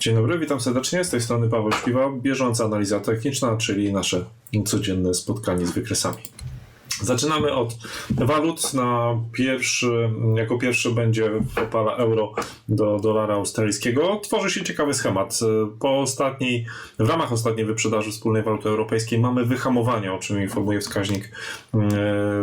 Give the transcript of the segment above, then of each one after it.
Dzień dobry, witam serdecznie. Z tej strony Paweł Śpiwa, bieżąca analiza techniczna, czyli nasze codzienne spotkanie z wykresami. Zaczynamy od walut. Na pierwszy, jako pierwszy będzie opala euro do dolara australijskiego. Tworzy się ciekawy schemat. Po ostatniej, w ramach ostatniej wyprzedaży wspólnej waluty europejskiej mamy wyhamowanie, o czym informuje wskaźnik e,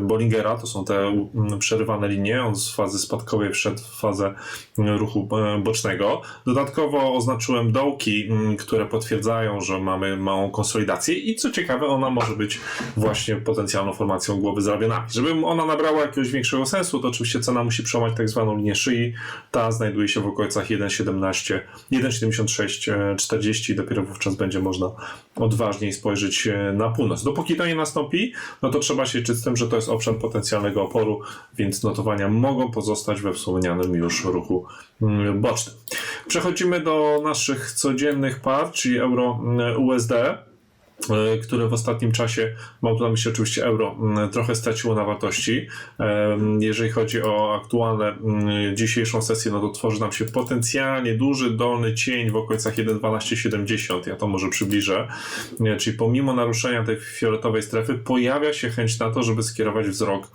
Bollingera. To są te mm, przerywane linie. On z fazy spadkowej wszedł w fazę ruchu e, bocznego. Dodatkowo oznaczyłem dołki, mm, które potwierdzają, że mamy małą konsolidację i co ciekawe, ona może być właśnie potencjalną formacją głowy z ramionami. Żeby ona nabrała jakiegoś większego sensu, to oczywiście cena musi przełamać tak zwaną linię szyi. Ta znajduje się w okolicach 1,17, 1,7640 i dopiero wówczas będzie można odważniej spojrzeć e, na północ. Dopóki to nie nastąpi, no to trzeba się liczyć z tym, że to jest obszar potencjalnego oporu, więc notowania mogą pozostać we wspomnianym już ruchu mm, bocznym. Przechodzimy do naszych codziennych par, czyli euro mm, USD które w ostatnim czasie, mam tu na myśli oczywiście euro, trochę straciło na wartości. Em, Jeżeli chodzi o aktualne dzisiejszą sesję, no to tworzy nam się potencjalnie duży dolny cień w okolicach 1,1270. Ja to może przybliżę. Nie, Czyli pomimo naruszenia tej fioletowej strefy pojawia się chęć na to, żeby skierować wzrok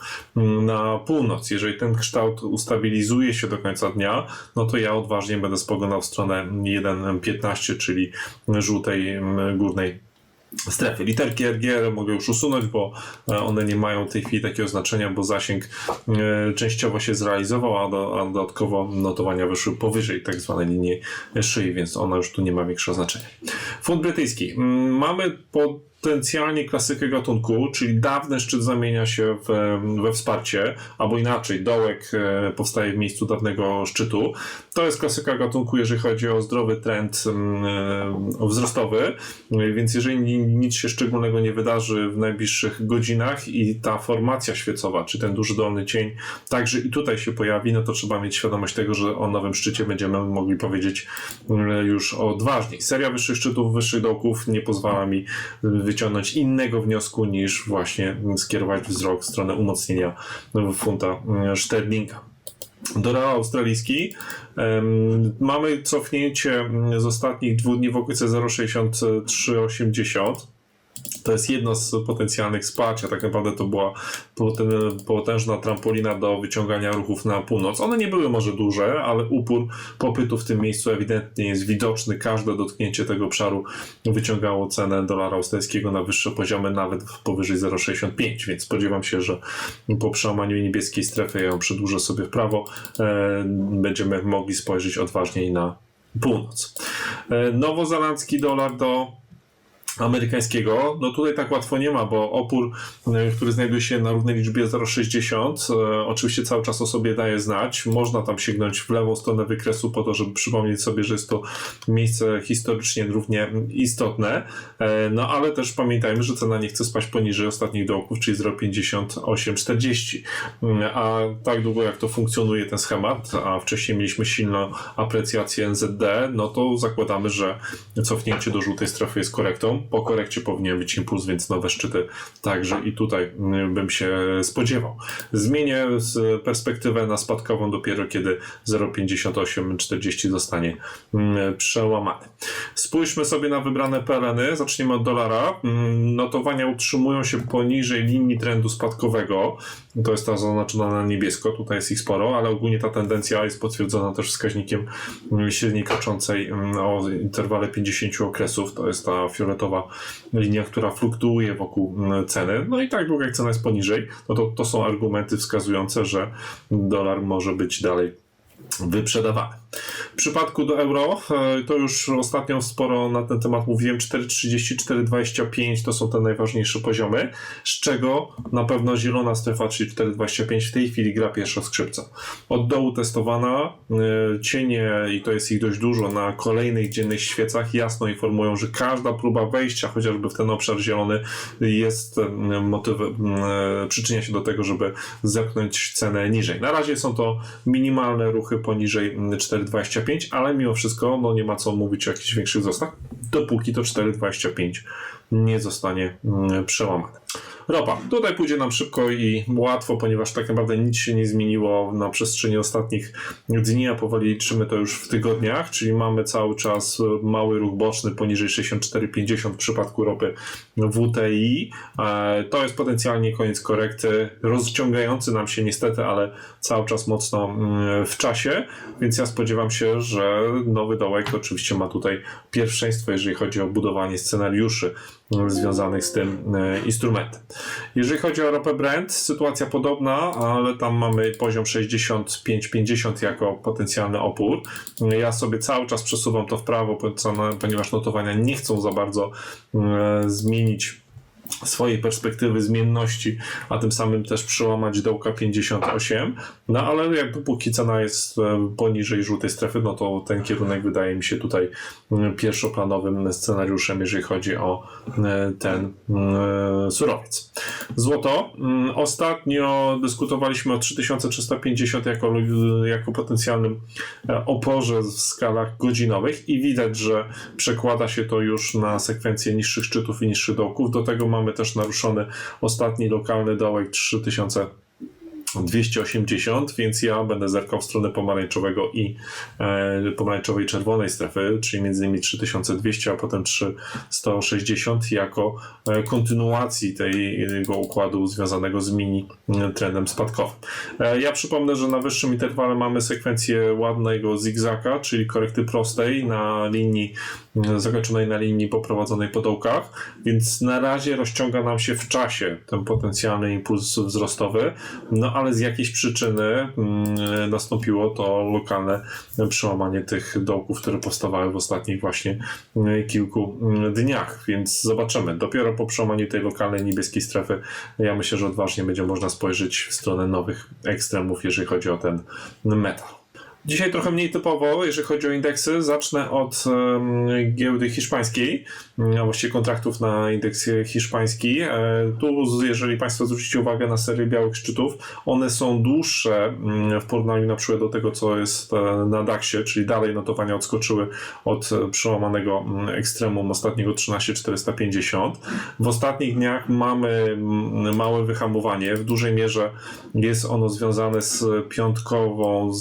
na północ. Jeżeli ten kształt ustabilizuje się do końca dnia, no to ja odważnie będę spoglądał w stronę 1,15, czyli żółtej górnej strefy. Literki RGR mogę już usunąć, bo e, one nie mają w tej chwili takiego znaczenia, bo zasięg e, częściowo się zrealizował, a, do, dodatkowo notowania wyszły powyżej tak zwanej linii szyi, więc ona już tu nie ma większego znaczenia. Fund brytyjski. Mm, Mamy potencjalnie klasykę gatunku, czyli dawny szczyt zamienia się w, we wsparcie, albo inaczej, dołek e, powstaje w miejscu dawnego szczytu. To jest klasyka gatunku, jeżeli chodzi o zdrowy trend e, wzrostowy, więc jeżeli ni- nic się szczególnego nie wydarzy w najbliższych godzinach i ta formacja świecowa, czy ten duży dolny cień także i tutaj się pojawi, no to trzeba mieć świadomość tego, że o nowym szczycie będziemy mogli powiedzieć mm, już odważniej. Seria wyższych szczytów, wyższych dołków nie pozwala mi wyciągnąć innego wniosku niż właśnie skierować wzrok w stronę umocnienia funta mm, sterlinga. Dolar australijski. Mamy cofnięcie mm, z ostatnich dwóch dni w okolicy 0,6380. To jest jedno z potencjalnych wsparcia. Tak naprawdę to była potężna trampolina do wyciągania ruchów na północ. One nie były może duże, ale upór popytu w tym miejscu ewidentnie jest widoczny. Każde dotknięcie tego obszaru wyciągało cenę dolara australijskiego na wyższe poziomy, nawet powyżej 0,65, więc spodziewam się, że po przełamaniu niebieskiej strefy, ja ją przedłużę sobie w prawo, e, będziemy mogli spojrzeć odważniej na północ. E, nowozelandzki dolar do amerykańskiego, no tutaj tak łatwo nie ma, bo opór, y, który znajduje się na równej liczbie 0,60, y, oczywiście cały czas o sobie daje znać. Można tam sięgnąć w lewą stronę wykresu po to, żeby przypomnieć sobie, że jest to miejsce historycznie równie istotne, E, no ale też pamiętajmy, że cena nie chce spać poniżej ostatnich dołków, czyli 0,5840. Mm, A tak długo jak to funkcjonuje ten schemat, a wcześniej mieliśmy silną aprecjację NZD, no to zakładamy, że cofnięcie do żółtej strefy jest korektą. Po korekcie powinien być impuls, więc nowe szczyty także i tutaj mm, bym się spodziewał. Zmienię perspektywę na spadkową dopiero kiedy 0,5840 zostanie mm, przełamany. Spójrzmy sobie na wybrane pereny. Zaczniemy od dolara. Mm, Notowania utrzymują się poniżej linii trendu spadkowego. To jest ta zaznaczona na niebiesko, tutaj jest ich sporo, ale ogólnie ta tendencja jest potwierdzona też wskaźnikiem średniej kroczącej mm, o interwale 50 okresów. To jest ta fioletowa linia, która fluktuuje wokół mm, ceny. No i tak długo jak cena jest poniżej, no to, to są argumenty wskazujące, że dolar może być dalej wyprzedawany. W przypadku do euro, e, to już ostatnio sporo na ten temat mówiłem, 4,30, 4,25 to są te najważniejsze poziomy, z czego na pewno zielona strefa, czyli 4,25 w tej chwili gra pierwsza skrzypca. Od dołu testowana, e, cienie, i to jest ich dość dużo, na kolejnych dziennych świecach jasno informują, że każda próba wejścia chociażby w ten obszar zielony jest motywem, e, przyczynia się do tego, żeby zepchnąć cenę niżej. Na razie są to minimalne ruchy poniżej mm, 4,25, ale mimo wszystko no nie ma co mówić o jakichś większych wzrostach, dopóki to 4,25 nie zostanie mm, przełamane. Ropa. Tutaj pójdzie nam szybko i łatwo, ponieważ tak naprawdę nic się nie zmieniło na przestrzeni ostatnich dni, a powoli liczymy to już w tygodniach, czyli mamy cały czas mały ruch boczny poniżej 64,50 w przypadku ropy WTI. E, To jest potencjalnie koniec korekty, rozciągający nam się niestety, ale cały czas mocno mm, w czasie, więc ja spodziewam się, że nowy dołek oczywiście ma tutaj pierwszeństwo, jeżeli chodzi o budowanie scenariuszy związanych z tym e, instrumentem. Jeżeli chodzi o ropę Brent, sytuacja podobna, ale tam mamy poziom 65-50 jako potencjalny opór. Ja sobie cały czas przesuwam to w prawo, ponieważ notowania nie chcą za bardzo e, zmienić swojej perspektywy zmienności, a tym samym też przełamać dołka 58. No ale jak dopóki cena jest e, poniżej żółtej strefy, no to ten kierunek wydaje mi się tutaj mm, pierwszoplanowym scenariuszem, jeżeli chodzi o e, ten e, surowiec. Złoto. Mm, Ostatnio dyskutowaliśmy o 3350 jako, jako potencjalnym oporze w skalach godzinowych i widać, że przekłada się to już na sekwencję niższych szczytów i niższych dołków. Do tego mamy też naruszony ostatni lokalny dołek 3000 280, więc ja będę zerkał w stronę pomarańczowego i e, pomarańczowej czerwonej strefy, czyli między innymi 3200, a potem 3160 jako e, kontynuacji tego układu związanego z mini e, trendem spadkowym. E, ja przypomnę, że na wyższym interwale mamy sekwencję ładnego zigzaka, czyli korekty prostej na linii zakończonej na linii poprowadzonej po dołkach, więc na razie rozciąga nam się w czasie ten potencjalny impuls wzrostowy, no ale z jakiejś przyczyny mm, nastąpiło to lokalne przełamanie tych dołków, które powstawały w ostatnich właśnie mm, kilku mm, dniach, więc zobaczymy. Dopiero po przełamaniu tej lokalnej niebieskiej strefy ja myślę, że odważnie będzie można spojrzeć w stronę nowych ekstremów, jeżeli chodzi o ten metal. Dzisiaj trochę mniej typowo, jeżeli chodzi o indeksy. Zacznę od giełdy hiszpańskiej, a właściwie kontraktów na indeks hiszpański. E, tu, jeżeli Państwo zwrócicie uwagę na serię białych szczytów, one są dłuższe mm, w porównaniu na przykład do tego, co jest e, na DAX-ie, czyli dalej notowania odskoczyły od e, przełamanego mm, ekstremum ostatniego 13450. W ostatnich dniach mamy mm, małe wyhamowanie. W dużej mierze jest ono związane z piątkową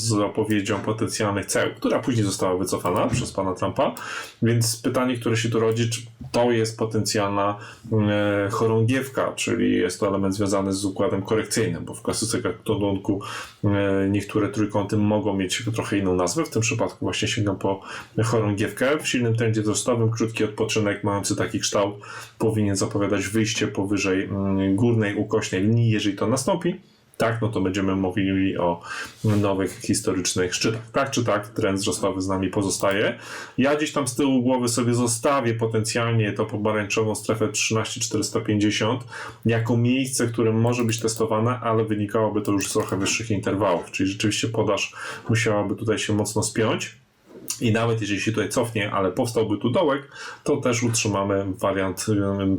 zapowiedzią potencjalnych ceł, która później została wycofana przez pana Trumpa. Więc pytanie, które się tu rodzi, czy to jest potencjalna e, chorągiewka, czyli jest to element związany z układem korekcyjnym, bo w klasyce gatunku e, niektóre trójkąty mogą mieć trochę inną nazwę. W tym przypadku właśnie sięgam po chorągiewkę. W silnym trendzie wzrostowym krótki odpoczynek mający taki kształt powinien zapowiadać wyjście powyżej mm, górnej ukośnej linii, jeżeli to nastąpi tak, no to będziemy mówili o nowych historycznych szczytach. Tak czy tak, trend wzrostowy z nami pozostaje. Ja gdzieś tam z tyłu głowy sobie zostawię potencjalnie tą pomarańczową strefę 13450 jako miejsce, które może być testowane, ale wynikałoby to już z trochę wyższych interwałów, czyli rzeczywiście podaż musiałaby tutaj się mocno spiąć. I nawet jeżeli się tutaj cofnie, ale powstałby tu dołek, to też utrzymamy wariant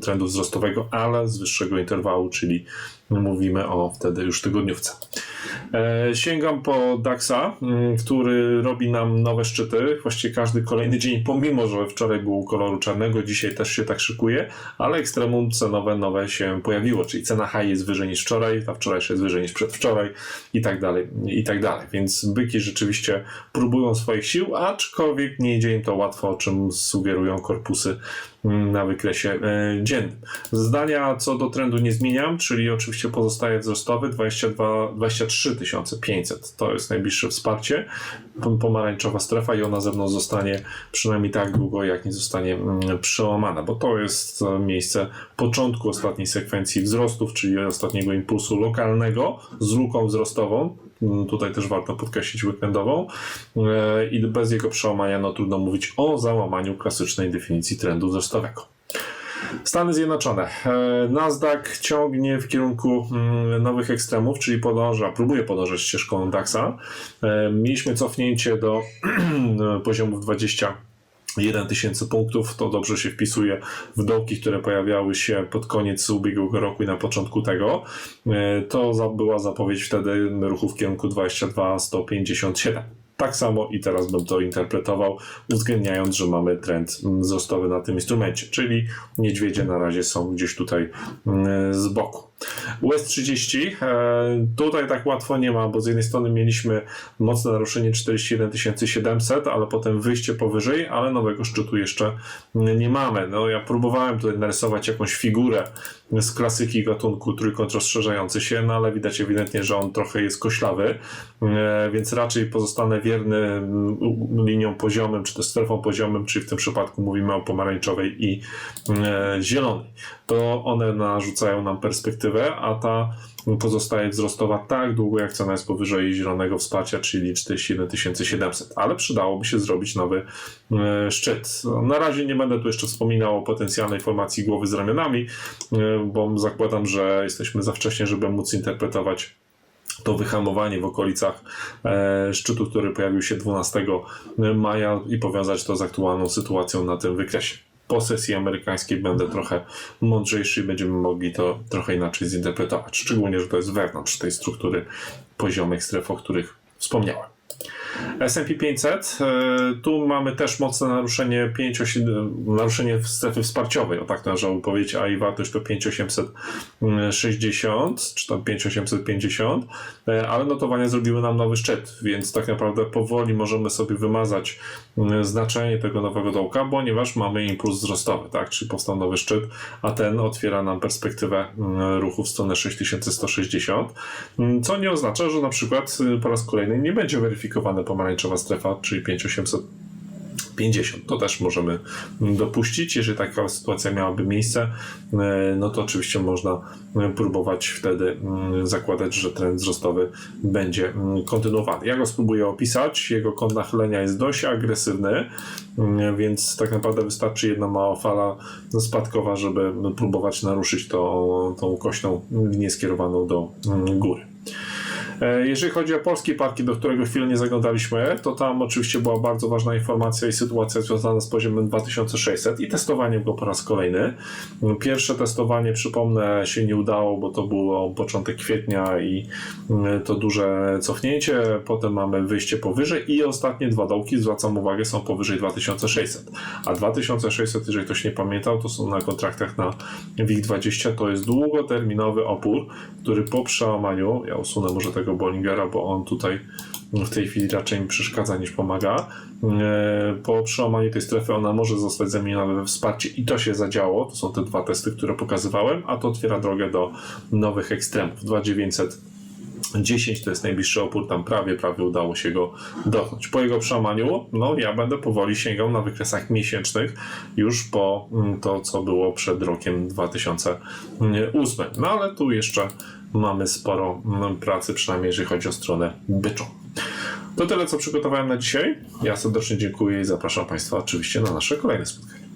trendu wzrostowego, ale z wyższego interwału, czyli mówimy o wtedy już tygodniówce. E, sięgam po DAXa, który robi nam nowe szczyty. Właściwie każdy kolejny dzień, pomimo że wczoraj był koloru czarnego, dzisiaj też się tak szykuje, ale ekstremum cenowe nowe się pojawiło, czyli cena high jest wyżej niż wczoraj, ta wczorajsza jest wyżej niż przedwczoraj i tak dalej, i tak dalej. Więc byki rzeczywiście próbują swoich sił, aczkolwiek nie idzie im to łatwo, o czym sugerują korpusy na wykresie e, dziennym. Zdania co do trendu nie zmieniam, czyli oczywiście pozostaje wzrostowy 22, 23 500. To jest najbliższe wsparcie. Pomarańczowa strefa i ona ze mną zostanie przynajmniej tak długo, jak nie zostanie mm, przełamana, bo to jest e, miejsce początku ostatniej sekwencji wzrostów, czyli ostatniego impulsu lokalnego z luką wzrostową. Mm, tutaj też warto podkreślić weekendową e, i bez jego przełamania no trudno mówić o załamaniu klasycznej definicji trendu wzrostowego. Stany Zjednoczone. E, Nasdaq ciągnie w kierunku mm, nowych ekstremów, czyli podąża, próbuje podążać ścieżką DAXa. E, mieliśmy cofnięcie do poziomów 20 1 tysięcy punktów, to dobrze się wpisuje w dołki, które pojawiały się pod koniec ubiegłego roku i na początku tego. To była zapowiedź wtedy ruchu w kierunku 22 157. Tak samo i teraz bym to interpretował, uwzględniając, że mamy trend mm, wzrostowy na tym instrumencie, czyli niedźwiedzie na razie są gdzieś tutaj mm, z boku. US 30, e, tutaj tak łatwo nie ma, bo z jednej strony mieliśmy mocne naruszenie 41 700, ale potem wyjście powyżej, ale nowego szczytu jeszcze nie mamy. No ja próbowałem tutaj narysować jakąś figurę z klasyki gatunku trójkąt rozszerzający się, no ale widać ewidentnie, że on trochę jest koślawy, e, więc raczej pozostanę wierny mm, linią poziomym, czy też strefą poziomym, czyli w tym przypadku mówimy o pomarańczowej i e, zielonej. To one narzucają nam perspektywę, a ta pozostaje wzrostowa tak długo, jak cena jest powyżej zielonego wsparcia, czyli 47 700. Ale przydałoby się zrobić nowy e, szczyt. Na razie nie będę tu jeszcze wspominał o potencjalnej formacji głowy z ramionami, e, bo zakładam, że jesteśmy za wcześnie, żeby móc interpretować to wyhamowanie w okolicach e, szczytu, który pojawił się 12 maja i powiązać to z aktualną sytuacją na tym wykresie. Po sesji amerykańskiej będę trochę mądrzejszy i będziemy mogli to trochę inaczej zinterpretować. Szczególnie, że to jest wewnątrz tej struktury poziomych stref, o których wspomniałem. S&P 500, e, tu mamy też mocne naruszenie 5, naruszenie strefy wsparciowej, o tak należało powiedzieć, a i wartość to 5860 czy tam 5850, e, ale notowania zrobiły nam nowy szczyt, więc tak naprawdę powoli możemy sobie wymazać mm, znaczenie tego nowego dołka, ponieważ mamy impuls wzrostowy, tak, czyli powstał nowy szczyt, a ten otwiera nam perspektywę mm, ruchu w stronę 6160, mm, co nie oznacza, że na przykład y, po raz kolejny nie będzie weryfikowane pomarańczowa strefa, czyli 5850. To też możemy dopuścić. Jeżeli taka sytuacja miałaby miejsce, e, no to oczywiście można próbować wtedy mm, zakładać, że trend wzrostowy będzie mm, kontynuowany. Ja go spróbuję opisać. Jego kąt nachylenia jest dość agresywny, mm, więc tak naprawdę wystarczy jedna mała fala spadkowa, żeby próbować naruszyć to, tą kośną linię skierowaną do góry. E, Jeżeli chodzi o polskie parki, do którego chwilę nie zaglądaliśmy, to tam oczywiście była bardzo ważna informacja i sytuacja związana z poziomem 2600 i testowaniem go po raz kolejny. Pierwsze testowanie, przypomnę, się nie udało, bo to było początek kwietnia i mm, to duże cofnięcie. Potem mamy wyjście powyżej i ostatnie dwa dołki, zwracam uwagę, są powyżej 2600. A 2600, jeżeli ktoś nie pamiętał, to są na kontraktach na WIG20, to jest długoterminowy opór, który po przełamaniu, ja usunę może tego Bollingera, bo on tutaj w tej chwili raczej mi przeszkadza niż pomaga. E, Po przełamaniu tej strefy ona może zostać zamieniona we wsparcie i to się zadziało. To są te dwa testy, które pokazywałem, a to otwiera drogę do nowych ekstremów. 2900 10 to jest najbliższy opór, tam prawie, prawie udało się go dotknąć. Po jego przełamaniu, no ja będę powoli sięgał na wykresach miesięcznych już po mm, to, co było przed rokiem 2008. No ale tu jeszcze mamy sporo mm, pracy, przynajmniej jeżeli chodzi o stronę byczą. To tyle, co przygotowałem na dzisiaj. Ja serdecznie dziękuję i zapraszam Państwa oczywiście na nasze kolejne spotkanie.